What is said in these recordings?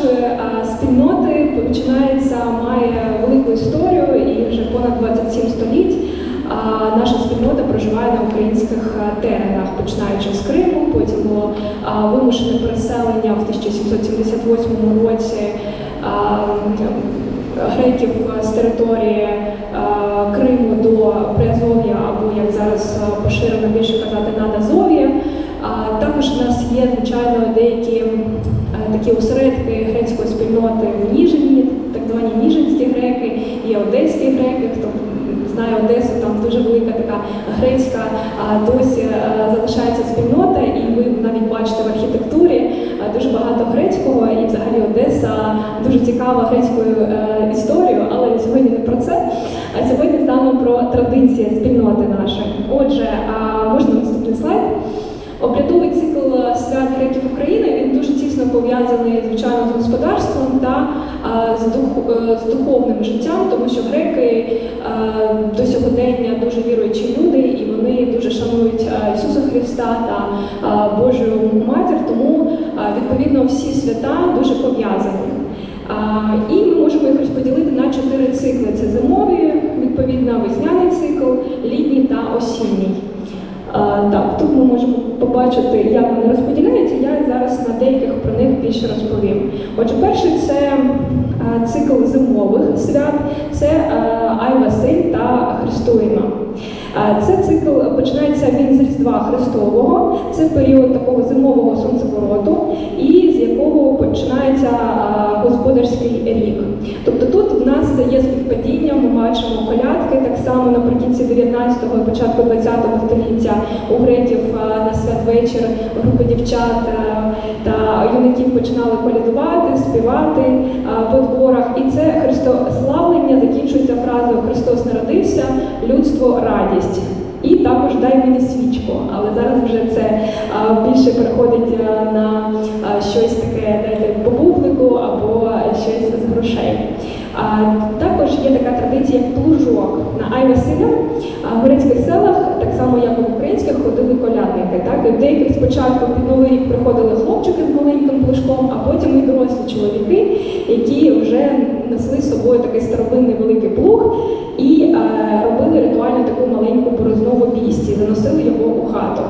нашої а, спільноти починається, має велику історію і вже понад 27 століть. Наша спільнота проживає на українських теренах, починаючи з Криму, потім було вимушене переселення в 1778 році греків з території Криму до Приазов'я, або як зараз поширено більше казати Надазов'я. А також у нас є, звичайно, деякі е, такі осередки грецької спільноти в Ніжині, звані Ніжинські греки, є одеські греки. Хто знає Одесу, там дуже велика така грецька досі е, залишається спільнота, і ви навіть бачите в архітектурі е, дуже багато грецького, і взагалі Одеса дуже цікава грецькою е, історією, але сьогодні не про це. А сьогодні саме про традиції спільноти нашої. Отже, можна наступний слайд. Обрядовий цикл свят греків України він дуже тісно пов'язаний звичайно з господарством та з, дух, е, з духовним життям, тому що греки а, до сьогодення дуже віруючі люди, і вони дуже шанують Ісуса Христа та Божу матір, тому відповідно всі свята дуже пов'язані. І ми можемо їх розподілити на чотири цикли: це зимові, відповідно, весняний цикл, літній та осінній. Так, тут ми можемо побачити, як вони розподіляються. Зараз на деяких про них більше розповім. Отже, перший це цикл зимових свят, це а, Ай Василь та Христуїна. А, Це цикл з Різдва Христового, це період такого зимового сонцевороту, і з якого починається господарський рік. Тобто тут в нас є співпадіння, ми бачимо колядки, так само наприкінці 19-го і початку 20-го століття у греків на святвечір групи дівчат та юнаків починали колядувати, співати по дворах. І це христославлення закінчується фразою Христос народився, людство радість. І також дай мені свічку, але зараз вже це а, більше переходить а, на а, щось таке дайте по бублику або щось з грошей. А, є така традиція, як плужок на Ай Василя. А, в грецьких селах, так само як і в українських, ходили колядники. Так? І в деяких спочатку під новий рік приходили хлопчики з маленьким плужком, а потім і дорослі чоловіки, які вже несли з собою такий старовинний великий плуг і е, робили ритуально таку маленьку борозну в обійсті, заносили його у хату.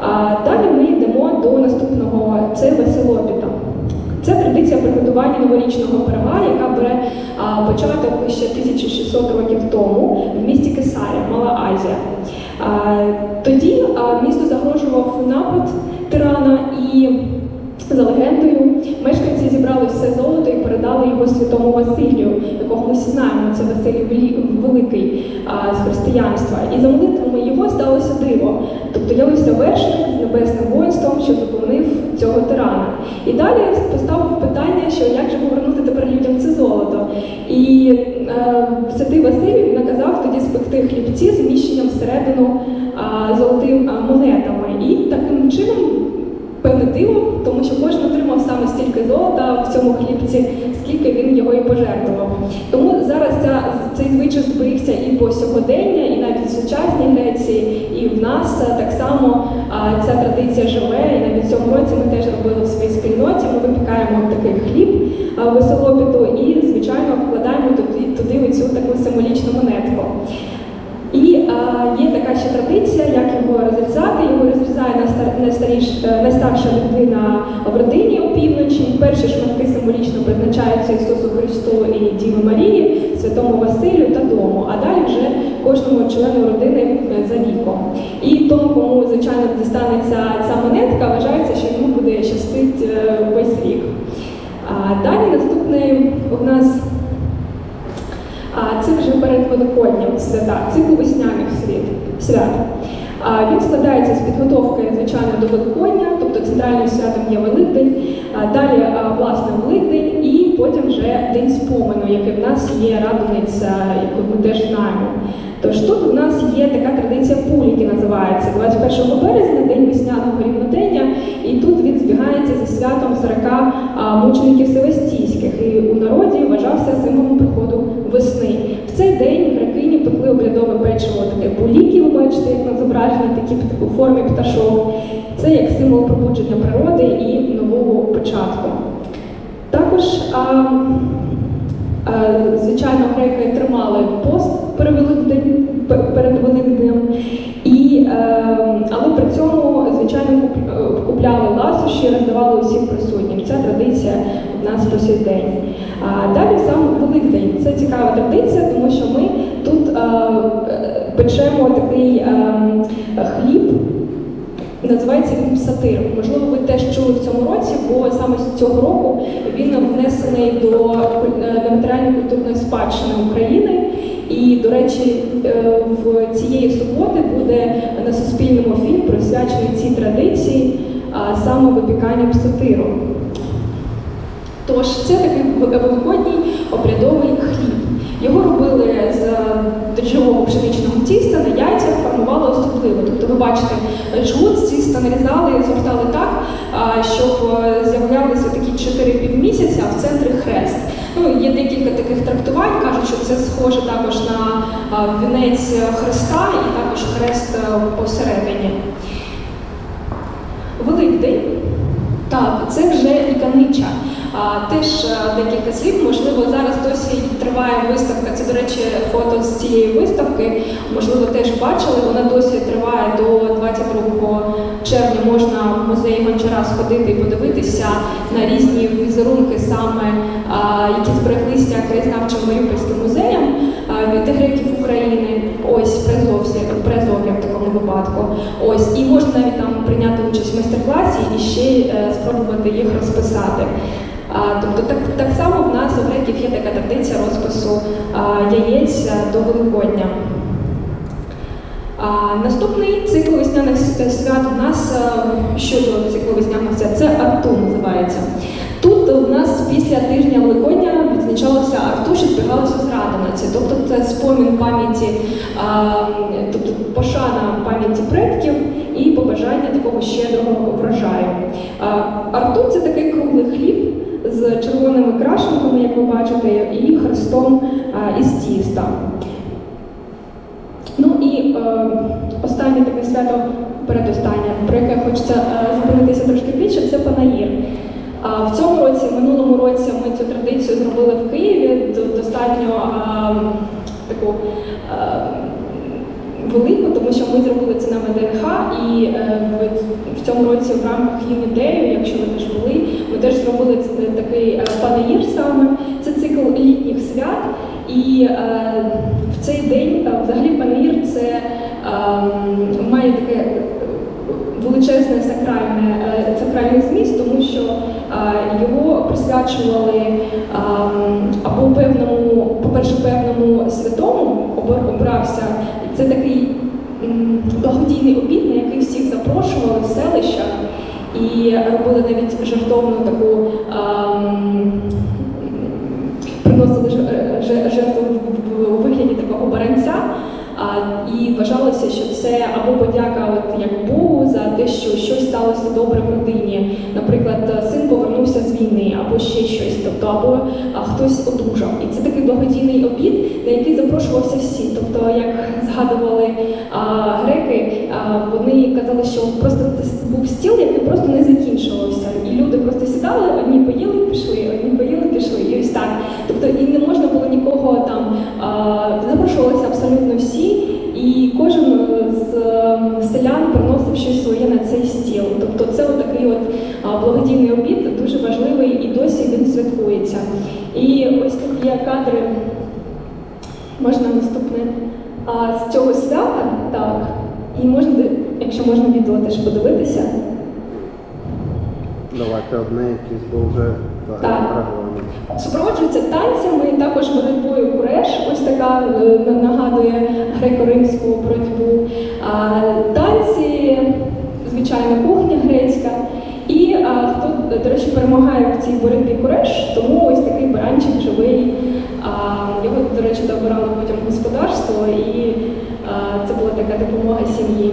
А далі ми йдемо до наступного це веселопіта. Традиція приготування новорічного пирога, яка бере а, початок ще 1600 років тому в місті Кесарія, Мала Азія. А, тоді а, місто загрожував напад тирана і за легендою, мешканці зібрали все золото і передали його святому Василію, якого ми всі знаємо, це Василій Великий а, з християнства. І за молитвами його сталося диво. Тобто явився вершник з небесним воїнством, що зупинив цього тирана. І далі поставив питання, що як же повернути тепер людям це золото. І е, святий Василій наказав тоді спекти хлібці з вміщенням всередину а, золотим монетами. І таким чином певне диво, тому що кожен отримав саме стільки золота в цьому хлібці, скільки він його і пожертвував. Тому зараз ця, цей звичай зберігся і по сьогодення, і навіть в сучасній Греції, і в нас е, так само а, ця традиція живе. І навіть в цьому році ми теж робили в своїй спільноті. Випікаємо такий хліб а, веселопіту і, звичайно, вкладаємо туди, туди оцю таку символічну монетку. І а, є така ще традиція, як його розрізати. Його розрізає е, найстарша людина в родині опівночі. Перші шматки символічно призначаються Ісусу Христу і Діві Марії, Святому Василю та дому, а далі вже кожному члену родини е, за віком. І тому, кому звичайно дістанеться ця монетка, вважається, що щастить е, весь рік. Далі наступний у нас а це вже перед Великоднім свята, цикл весняних свят. Він складається з підготовки, звичайно, до Великодня, тобто центральним святом є Великдень, далі власне Великдень і потім вже День спомену, який в нас є радониця, яку ми теж знаємо. Тож тут у нас є така традиція пуліки, називається 21 березня, день весняного рівнодення, і тут він збігається зі святом 40 мучеників Севастійських, і у народі вважався символом приходу весни. В цей день грекині пекли обрядове печиво таке пуліки, ви бачите, як на зображенні, такі у формі пташок. Це як символ пробудження природи і нового початку. Також, а, е, звичайно, греки тримали пост перед Великднем, і, е, але при цьому, звичайно, купляли ласощі, роздавали усім присутнім. Традиція в нас по сей день. А далі сам Великдень. Це цікава традиція, тому що ми тут е, е, печемо такий е, хліб. Називається він сатир. Можливо, ви теж чули в цьому році, бо саме з цього року він внесений до нематеріальної культурної спадщини України. І, до речі, е, в цієї суботи буде на Суспільному фільм присвячений цій традиції, а саме випікання сатиру. Тож це такий великодній обрядовий хліб. Його робили з дріжджового пшеничного тіста на яйцях, формували особливо. Тобто, ви бачите, жгут тіста нарізали і згортали так, щоб е, з'являлися такі чотири півмісяця, а в центрі хрест. Ну, є декілька таких трактувань, кажуть, що це схоже також на вінець Христа і також хрест е, посередині. Великдень. Так, це вже ліканича. Теж е, декілька слів, можливо, зараз досі триває виставка. Це, до речі, фото з цієї виставки. Можливо, теж бачили. Вона досі триває до 22 червня. Можна в музеї Гончара сходити і подивитися на різні візерунки, саме які збереглися краєзнавчим Маріупольським музеєм а, від греків України. Ось Презовсі, Презов'я в такому випадку. Ось і можна навіть там прийняти участь в майстер-класі і ще е, спробувати їх розписати. Тобто так, так само в нас у греків є така традиція розпису яєць е, до Великодня. Наступний цикл весняних свят у нас е, щодо циклу весняних свят це Арту називається. Тут у нас після тижня Великодня відзначалося Арту, що збігалося з. Тобто це спомін пам'яті, тобто пошана пам'яті предків і побажання такого щедрого врожаю. Арту це такий круглий хліб з червоними крашенками, як ви бачите, і хрестом із тіста. Ну і е, останнє таке свято, передостаннє, про яке хочеться е, зупинитися трошки більше, це Панаїр. А в цьому році, в минулому році, ми цю традицію зробили в Києві достатньо е, таку е, велику, тому що ми зробили це на ВДНХ, і е, в, цьому році в рамках Юнідею, якщо ви теж були, ми теж зробили ц- такий е, панаїр саме. Це цикл літніх свят. І е, в цей день взагалі панаїр це має таке величезне сакральне, сакральний зміст, тому що його присвячували або певному, по-перше, певному святому обр- обрався. Це такий благодійний обід, на який всіх запрошували в селищах і робили навіть жартовну таку. приносили е, же- жертву в- вигляді такого баранця. І вважалося, що це або подяка от, як Богу за те, що щось сталося добре в родині. Наприклад, син повернувся з війни, або ще щось, тобто, або хтось одужав. І це такий благодійний обід, на який запрошувався всі. Тобто, як згадували а, греки, а, вони казали, що просто це був стіл, який просто не закінчувався. І люди просто сідали, одні поїли, пішли, одні поїли, пішли. І ось так. Тобто і не можна було нікого там а, щось своє на цей стіл. Тобто це от такий от благодійний обід, дуже важливий і досі він святкується. І ось тут є кадри, можна наступне а, з цього свята, так. І можна, якщо можна відео теж подивитися. Давайте одне якесь, бо вже Так. Супроводжується танцями, також боротьбою куреш, ось така е, нагадує греко-римську боротьбу. Танці, звичайно, кухня грецька. І а, хто, до речі, перемагає в цій боротьбі куреш, тому ось такий баранчик живий. А, його, до речі, забирали потім господарство, і а, це була така допомога сім'ї.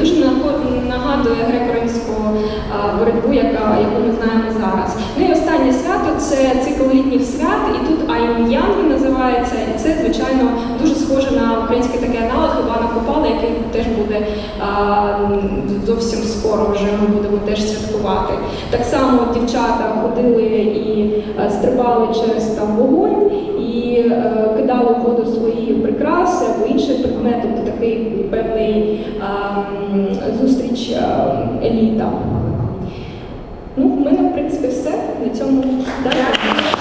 дуже нагадує греко-римську боротьбу, яка, яку ми знаємо зараз. Ну і останнє свято це цикл літніх свят, і тут Айм Янг називається, і це, звичайно, дуже схоже на український такий аналог Івана Купала, який теж буде зовсім скоро вже ми будемо теж святкувати. Так само дівчата ходили і стрибали через там вогонь і е, кидали в воду свої прикраси або інші предмети, тобто такий певний зустріч еліта. Ну, в мене, в принципі, все. На цьому далі.